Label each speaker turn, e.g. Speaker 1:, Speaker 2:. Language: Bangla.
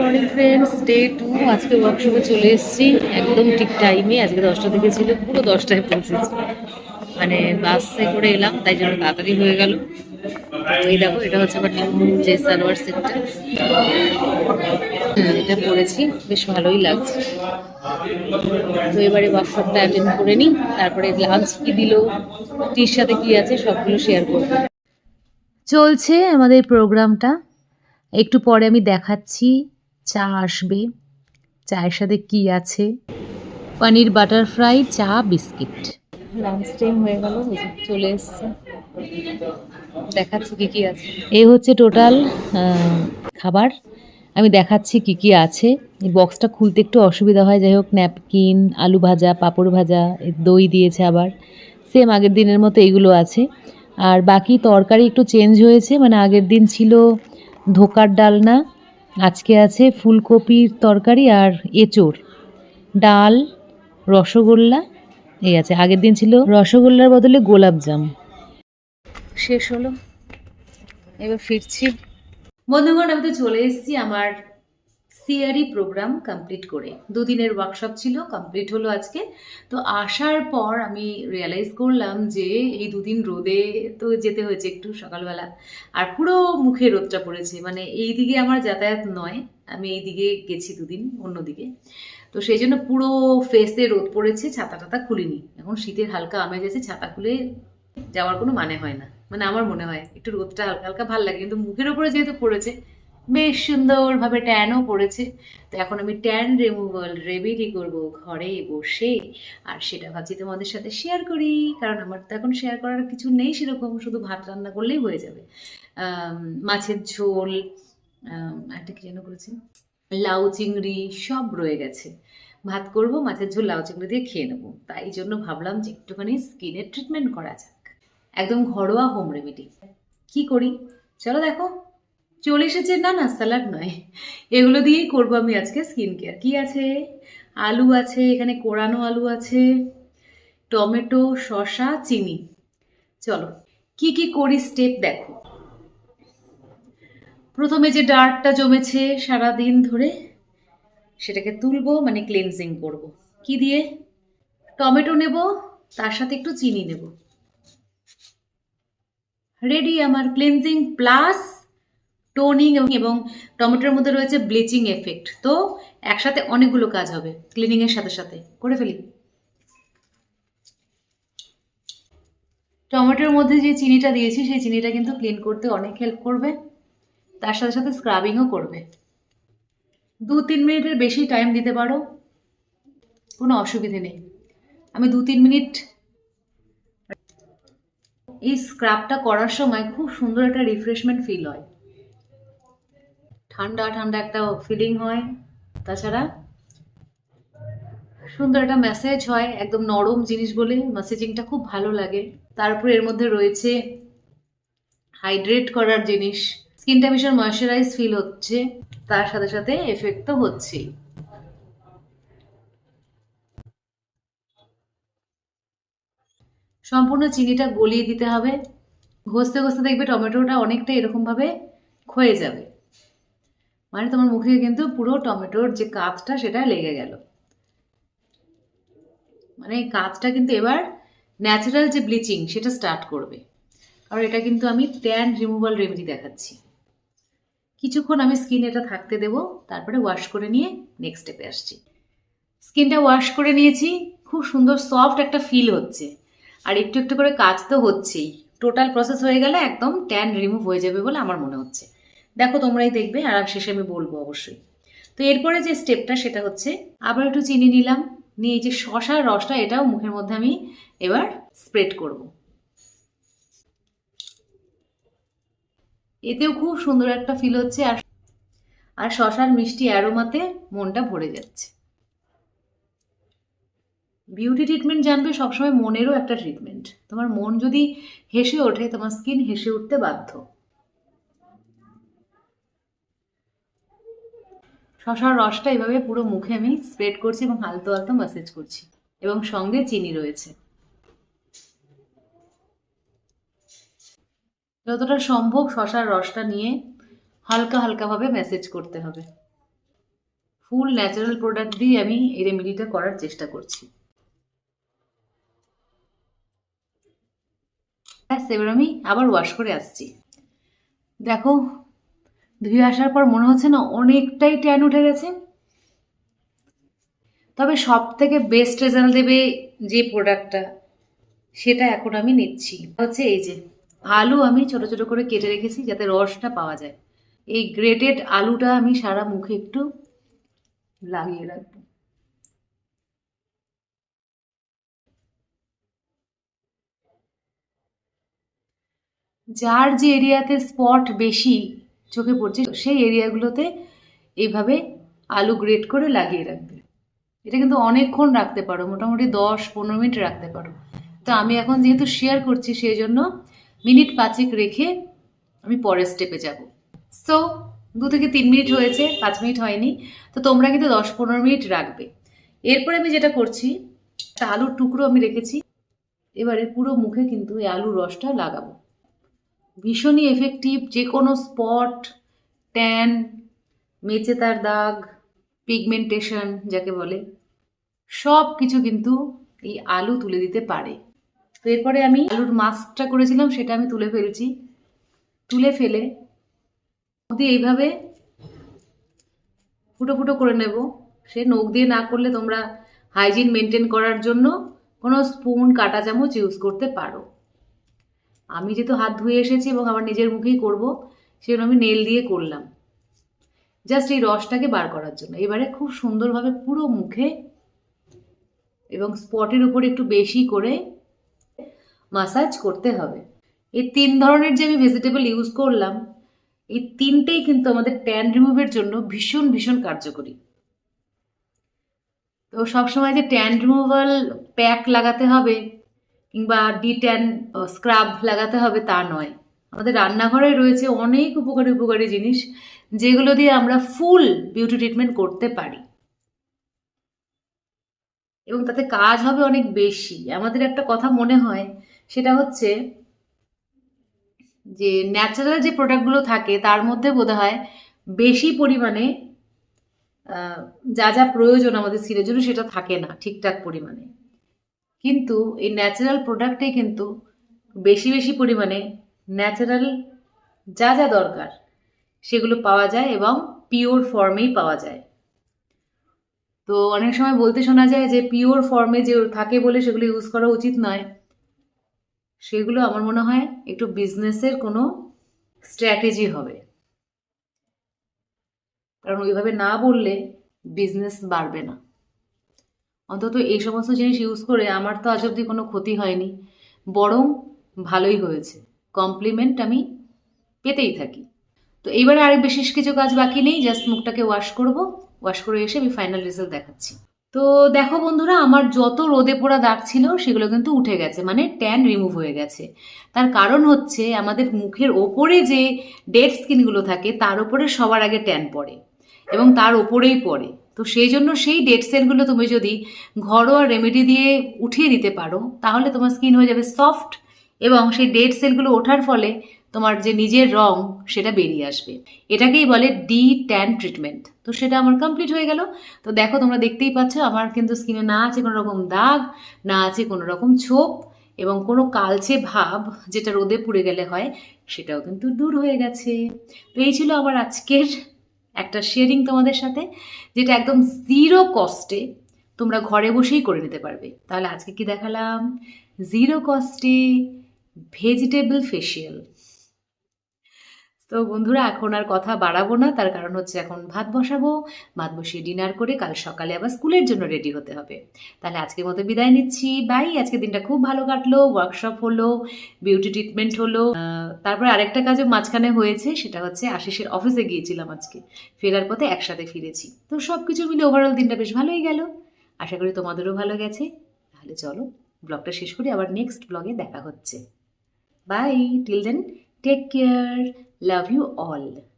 Speaker 1: মর্নিং ফ্রেন্ডস ডে টু আজকে ওয়ার্কশপে চলে এসেছি। একদম ঠিক টাইমে আজকে দশটা থেকে ছিল, পুরো দশটায় পৌঁছেছি। মানে বাসে করে এলাম, তাই জন্য তাড়াতাড়ি হয়ে গেল। এই দেখো, এটা হচ্ছে আমার নিউ যে সালোয়ার সেটটা। এটা পরেছি, বেশ ভালোই লাগছে। তো এবারে ওয়ার্কশপটা অ্যাটেন্ড করে নিই, তারপরে লাঞ্চ কি দিল, টির সাথে কি আছে, সবগুলো শেয়ার করব। চলছে আমাদের প্রোগ্রামটা একটু পরে আমি দেখাচ্ছি। চা আসবে? চায়ের সাথে কি আছে? পনির বাটার ফ্রাই চা বিস্কিট। লাঞ্চ টাইম হয়ে গেল চলে এসছে। দেখাচ্ছি কি কি আছে। এই হচ্ছে টোটাল খাবার। আমি দেখাচ্ছি কি কি আছে। এই বক্সটা খুলতে একটু অসুবিধা হয়। যাই হোক ন্যাপকিন আলু ভাজা পাঁপড় ভাজা দই দিয়েছে আবার। সেম আগের দিনের মতো এগুলো আছে। আর বাকি তরকারি একটু চেঞ্জ হয়েছে। মানে আগের দিন ছিল ধোকার ডালনা। আজকে আছে ফুলকপির তরকারি আর এঁচোড়। ডাল, রসগোল্লা, এই আছে। আগের দিন ছিল রসগোল্লার বদলে গোলাপজাম শেষ হলো। এবার ফিরছি। বন্ধুগণ, আমি তো চলে এসেছি আমার সিআরই প্রোগ্রাম কমপ্লিট করে। দুদিনের ওয়ার্কশপ ছিল কমপ্লিট হলো আজকে। তো আসার পর আমি রিয়েলাইজ করলাম যে এই দুদিন রোদে তো যেতে হয়েছে একটু সকালবেলা। আর পুরো মুখে রোদটা পড়েছে মানে এই দিকে আমার যাতায়াত নয়, আমি এই দিকে গেছি দুদিন অন্যদিকে তো সেই জন্য পুরো ফেসে রোদ পড়েছে, ছাতা টাতা খুলিনি। এখন শীতের হালকা আমেজ আছে, ছাতা খুলে যাওয়ার কোনো মানে হয় না। মানে আমার মনে হয়, একটু রোদটা হালকা হালকা ভালো লাগে, কিন্তু মুখের ওপরে যেহেতু পড়েছে বেশ সুন্দরভাবে ট্যানও পড়েছে। তো এখন আমি ট্যান রিমুভাল রেমেডি করব ঘরে বসে। আর সেটা ভাবছি তোমাদের সাথে শেয়ার করি, কারণ আমার তো এখন শেয়ার করার কিছু নেই সেরকম, শুধু ভাত রান্না করলেই হয়ে যাবে। মাছের ঝোল একটা কি যেন করেছি? লাউ চিংড়ি সব রয়ে গেছে। ভাত করব, মাছের ঝোল, লাউ চিংড়ি দিয়ে খেয়ে নেব। তাই জন্য ভাবলাম যে একটুখানি স্কিনের ট্রিটমেন্ট করা যাক। একদম ঘরোয়া হোম রেমেডি কি করি? চলো দেখো। চলে এসেছে না না স্যালাড নয়। এগুলো দিয়েই করব আমি আজকে স্কিন কেয়ার কি আছে? আলু আছে, এখানে কোরানো আলু আছে, টমেটো, শসা, চিনি। চলো, কি কি করি স্টেপ দেখো। প্রথমে যে ডার্টটা জমেছে সারা দিন ধরে, সেটাকে তুলবো মানে ক্লিনজিং করব। কি দিয়ে? টমেটো নেব, তার সাথে একটু চিনি নেব। রেডি আমার ক্লিনজিং প্লাস টোনিং এবং টমেটোর মধ্যে রয়েছে ব্লিচিং এফেক্ট। তো একসাথে অনেকগুলো কাজ হবে ক্লিনিংয়ের সাথে সাথে। করে ফেলি। টমেটোর মধ্যে যে চিনিটা দিয়েছি, সেই চিনিটা কিন্তু ক্লিন করতে অনেক হেল্প করবে। তার সাথে সাথে স্ক্রাবিংও করবে। দু তিন মিনিটের বেশি টাইম দিতে পারো, কোনো অসুবিধে নেই। আমি দু তিন মিনিট এই স্ক্রাবটা করার সময় খুব সুন্দর একটা রিফ্রেশমেন্ট ফিল হয়। ঠান্ডা ঠান্ডা একটা ফিলিং হয়। তাছাড়া সুন্দর একটা মেসেজ হয়, একদম নরম জিনিস বলে। মেসেজিংটা খুব ভালো লাগে। তারপর এর মধ্যে রয়েছে হাইড্রেট করার জিনিস। স্কিনটা ভীষণ ময়শ্চারাইজ ফিল হচ্ছে। তার সাথে সাথে এফেক্ট তো হচ্ছেই। সম্পূর্ণ চিনিটা গলিয়ে দিতে হবে। ঘষতে ঘষতে দেখবে টমেটোটা অনেকটা এরকমভাবে ক্ষয়ে যাবে। মানে তোমার মুখে কিন্তু পুরো টমেটোর যে কাঁচটা, সেটা লেগে গেল। মানে এই কাঁচটা কিন্তু এবার ন্যাচারাল যে ব্লিচিং সেটা স্টার্ট করবে। কারণ এটা কিন্তু আমি ট্যান রিমুভাল রেমেডি দেখাচ্ছি। কিছুক্ষণ আমি স্কিন এটা থাকতে দেব, তারপরে ওয়াশ করে নিয়ে নেক্সট স্টেপে আসছি। স্কিনটা ওয়াশ করে নিয়েছি, খুব সুন্দর সফট একটা ফিল হচ্ছে। আর একটু একটু করে কাজ তো হচ্ছেই। টোটাল প্রসেস হয়ে গেলে একদম ট্যান রিমুভ হয়ে যাবে বলে আমার মনে হচ্ছে। দেখো তোমরাই দেখবে আর শেষে আমি বলব অবশ্যই। তো এরপরে যে স্টেপটা সেটা হচ্ছে, আবার একটু চিনি নিলাম, নিয়ে এই যে শশার রসটা এটাও মুখের মধ্যে আমি এবার স্প্রেড করব। এতেও খুব সুন্দর একটা ফিল হচ্ছে আর আর শশার মিষ্টি অ্যারোমাতে মনটা ভরে যাচ্ছে। বিউটি ট্রিটমেন্ট জানবে সবসময় মনেরও একটা ট্রিটমেন্ট তোমার মন যদি হেসে ওঠে, তোমার স্কিন হেসে উঠতে বাধ্য। শশার রসটা এভাবে পুরো মুখে আমি স্প্রেড করছি এবং হালতো হালতো ম্যাসেজ করছি। এবং সঙ্গে চিনি রয়েছে। যতটা সম্ভব শশার রসটা নিয়ে হালকা হালকাভাবে ম্যাসেজ করতে হবে। ফুল ন্যাচারাল প্রোডাক্ট দিয়ে আমি এই রেমেডিটা করার চেষ্টা করছি। ব্যাস, এবার আমি আবার ওয়াশ করে আসছি। দেখো ধুয়ে আসার পর মনে হচ্ছে না অনেকটাই ট্যান উঠে গেছে। তবে সব থেকে বেস্ট রেজাল্ট দেবে যে প্রোডাক্টটা সেটা এখন আমি নিচ্ছি। হচ্ছে এই যে, আলু আমি ছোট ছোট করে কেটে রেখেছি যাতে রসটা পাওয়া যায়। এই গ্রেটেড আলুটা আমি সারা মুখে একটু লাগিয়ে রাখব। যার যে এরিয়াতে স্পট বেশি চোখে পড়ছে, সেই এরিয়াগুলোতে এইভাবে আলু গ্রেট করে লাগিয়ে রাখবে। এটা কিন্তু অনেকক্ষণ রাখতে পারো, মোটামুটি দশ পনেরো মিনিট রাখতে পারো। তো আমি এখন যেহেতু শেয়ার করছি, সেই জন্য মিনিট পাঁচেক রেখে আমি পরের স্টেপে যাব। সো দু থেকে তিন মিনিট হয়েছে, পাঁচ মিনিট হয়নি। তো তোমরা কিন্তু দশ পনেরো মিনিট রাখবে। এরপরে আমি যেটা করছি, একটা আলুর টুকরো আমি রেখেছি। এবারে পুরো মুখে কিন্তু এই আলুর রসটা লাগাবো। ভীষণই এফেক্টিভ যে কোনো স্পট ট্যান মেচে তার দাগ পিগমেন্টেশন যাকে বলে সব কিছু কিন্তু এই আলু তুলে দিতে পারে। তো এরপরে আমি আলুর মাস্কটা করেছিলাম, সেটা আমি তুলে ফেলছি। তুলে ফেলে দিয়ে এইভাবে ফুটো ফুটো করে নেব। সে নখ দিয়ে না করলে তোমরা হাইজিন মেনটেন করার জন্য কোনো স্পুন কাটা চামচ ইউজ করতে পারো। আমি যেহেতু হাত ধুয়ে এসেছি এবং আমার নিজের মুখেই করব, সেজন্য আমি নেল দিয়ে করলাম। জাস্ট এই রসটাকে বার করার জন্য। এবারে খুব সুন্দরভাবে পুরো মুখে এবং স্পটের উপর একটু বেশি করে মাসাজ করতে হবে। এই তিন ধরনের যে আমি ভেজিটেবল ইউজ করলাম, এই তিনটেই কিন্তু আমাদের ট্যান রিমুভের জন্য ভীষণ ভীষণ কার্যকরী। তো সবসময় যে ট্যান রিমুভাল প্যাক লাগাতে হবে কিংবা ডি ট্যান স্ক্রাব লাগাতে হবে তা নয়। আমাদের রান্নাঘরে রয়েছে অনেক উপকারী উপকারী জিনিস, যেগুলো দিয়ে আমরা ফুল বিউটি ট্রিটমেন্ট করতে পারি। এবং তাতে কাজ হবে অনেক বেশি। আমাদের একটা কথা মনে হয়, সেটা হচ্ছে যে ন্যাচারাল যে প্রোডাক্টগুলো থাকে, তার মধ্যে বোধ হয় বেশি পরিমাণে যা যা প্রয়োজন আমাদের স্কিনের জন্য সেটা থাকে না ঠিকঠাক পরিমাণে। কিন্তু এই ন্যাচারাল প্রোডাক্টে কিন্তু বেশি বেশি পরিমাণে ন্যাচারাল যা যা দরকার সেগুলো পাওয়া যায় এবং পিওর ফর্মেই পাওয়া যায়। তো অনেক সময় বলতে শোনা যায় যে পিওর ফর্মে যে থাকে বলে সেগুলো ইউজ করা উচিত নয়। সেগুলো আমার মনে হয় একটু বিজনেসের কোনো স্ট্র্যাটেজি হবে। কারণ ওইভাবে না বললে বিজনেস বাড়বে না। অন্তত এই সমস্ত জিনিস ইউজ করে আমার তো আজ অবধি কোনো ক্ষতি হয়নি। বরং ভালোই হয়েছে। কমপ্লিমেন্ট আমি পেতেই থাকি। তো এইবারে আরেক বিশেষ কিছু কাজ বাকি নেই জাস্ট মুখটাকে ওয়াশ করব। ওয়াশ করে এসে আমি ফাইনাল রেজাল্ট দেখাচ্ছি। তো দেখো বন্ধুরা, আমার যত রোদে পোড়া দাগ ছিল সেগুলো কিন্তু উঠে গেছে মানে ট্যান রিমুভ হয়ে গেছে। তার কারণ হচ্ছে আমাদের মুখের ওপরে যে ডেড স্কিনগুলো থাকে, তার উপরে সবার আগে ট্যান পড়ে এবং তার ওপরেই পড়ে। তো সেই জন্য সেই ডেড সেলগুলো তুমি যদি ঘরোয়া রেমেডি দিয়ে উঠিয়ে দিতে পারো, তাহলে তোমার স্কিন হয়ে যাবে সফট এবং সেই ডেড সেলগুলো ওঠার ফলে তোমার যে নিজের রং, সেটা বেরিয়ে আসবে। এটাকেই বলে ডি ট্যান ট্রিটমেন্ট তো সেটা আমার কমপ্লিট হয়ে গেল। তো দেখো তোমরা দেখতেই পাচ্ছ, আমার কিন্তু স্কিনে না আছে কোনো রকম দাগ, না আছে কোনো রকম ছোপ এবং কোনো কালচে ভাব যেটা রোদে পুড়ে গেলে হয়, সেটাও কিন্তু দূর হয়ে গেছে। তো এই ছিল আমার আজকের একটা শেয়ারিং তোমাদের সাথে, যেটা একদম জিরো কস্টে তোমরা ঘরে বসেই করে নিতে পারবে। তাহলে আজকে কি দেখালাম? জিরো কস্টে ভেজিটেবল ফেসিয়াল তো বন্ধুরা, এখন আর কথা বাড়াবো না, তার কারণ হচ্ছে এখন ভাত বসাবো, ভাত বসিয়ে ডিনার করে কাল সকালে আবার স্কুলের জন্য রেডি হতে হবে। তাহলে আজকের মতো বিদায় নিচ্ছি বাই আজকে দিনটা খুব ভালো কাটলো ওয়ার্কশপ হলো বিউটি ট্রিটমেন্ট হলো তারপরে আরেকটা কাজও মাঝখানে হয়েছে, সেটা হচ্ছে আশিসের অফিসে গিয়েছিলাম আজকে। ফেরার পথে একসাথে ফিরেছি। তো সব কিছু মিলে ওভারঅল দিনটা বেশ ভালোই গেল। আশা করি তোমাদেরও ভালো গেছে। তাহলে চলো, ব্লগটা শেষ করি, আবার নেক্সট ব্লগে দেখা হচ্ছে। Bye till then take care love you all.